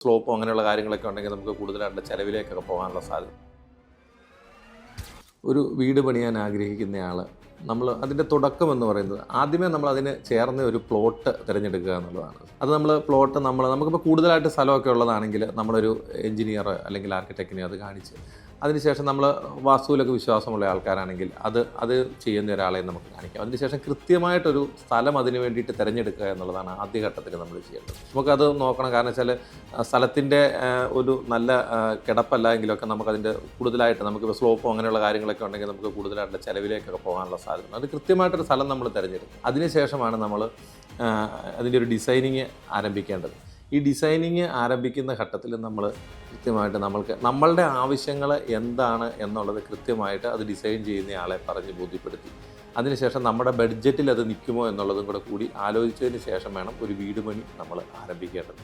സ്ലോപ്പോ അങ്ങനെയുള്ള കാര്യങ്ങളൊക്കെ ഉണ്ടെങ്കിൽ നമുക്ക് കൂടുതലായിട്ട് ചിലവിലേക്കൊക്കെ പോകാനുള്ള സാധ്യത. ഒരു വീട് പണിയാൻ ആഗ്രഹിക്കുന്നയാൾ നമ്മൾ അതിന്റെ തുടക്കം എന്ന് പറയുന്നത് ആദ്യമേ നമ്മൾ അതിന് ചേർന്ന ഒരു പ്ലോട്ട് തിരഞ്ഞെടുക്കുക എന്നുള്ളതാണ്. അത് നമ്മൾ പ്ലോട്ട് നമ്മൾ നമുക്കിപ്പോൾ കൂടുതലായിട്ട് സ്ഥലമൊക്കെ ഉള്ളതാണെങ്കിൽ നമ്മളൊരു എഞ്ചിനീയർ അല്ലെങ്കിൽ ആർക്കിടെക്റ്റിനെ അത് കാണിച്ച് അതിനുശേഷം നമ്മൾ വാസ്തുവിലൊക്കെ വിശ്വാസമുള്ള ആൾക്കാരാണെങ്കിൽ അത് അത് ചെയ്യുന്ന ഒരാളെ നമുക്ക് കാണിക്കാം. അതിനുശേഷം കൃത്യമായിട്ടൊരു സ്ഥലം അതിന് വേണ്ടിയിട്ട് തിരഞ്ഞെടുക്കുക എന്നുള്ളതാണ് ആദ്യഘട്ടത്തിൽ നമ്മൾ ചെയ്യേണ്ടത്. നമുക്കത് നോക്കണം. കാരണം വെച്ചാൽ സ്ഥലത്തിന്റെ ഒരു നല്ല കിടപ്പല്ല എങ്കിലൊക്കെ നമുക്കതിന്റെ കൂടുതലായിട്ട് നമുക്കിപ്പോൾ സ്ലോപ്പോ അങ്ങനെയുള്ള കാര്യങ്ങളൊക്കെ ഉണ്ടെങ്കിൽ നമുക്ക് കൂടുതലായിട്ടുള്ള ചിലവിലേക്കൊക്കെ പോകാനുള്ള സാധ്യത. അത് കൃത്യമായിട്ടൊരു സ്ഥലം നമ്മൾ തിരഞ്ഞെടുക്കും. അതിനുശേഷമാണ് നമ്മൾ അതിന്റെ ഒരു ഡിസൈനിങ് ആരംഭിക്കേണ്ടത്. ഈ ഡിസൈനിങ് ആരംഭിക്കുന്ന ഘട്ടത്തിൽ നമ്മൾ കൃത്യമായിട്ട് നമ്മൾക്ക് നമ്മളുടെ ആവശ്യങ്ങൾ എന്താണ് എന്നുള്ളത് കൃത്യമായിട്ട് അത് ഡിസൈൻ ചെയ്യുന്ന ആളെ പറഞ്ഞ് ബോധ്യപ്പെടുത്തി. അതിനുശേഷം നമ്മുടെ ബഡ്ജറ്റിൽ അത് നിൽക്കുമോ എന്നുള്ളതും കൂടെ കൂടി ആലോചിച്ചതിന് ശേഷം വേണം ഒരു വീട് പണി നമ്മൾ ആരംഭിക്കേണ്ടത്.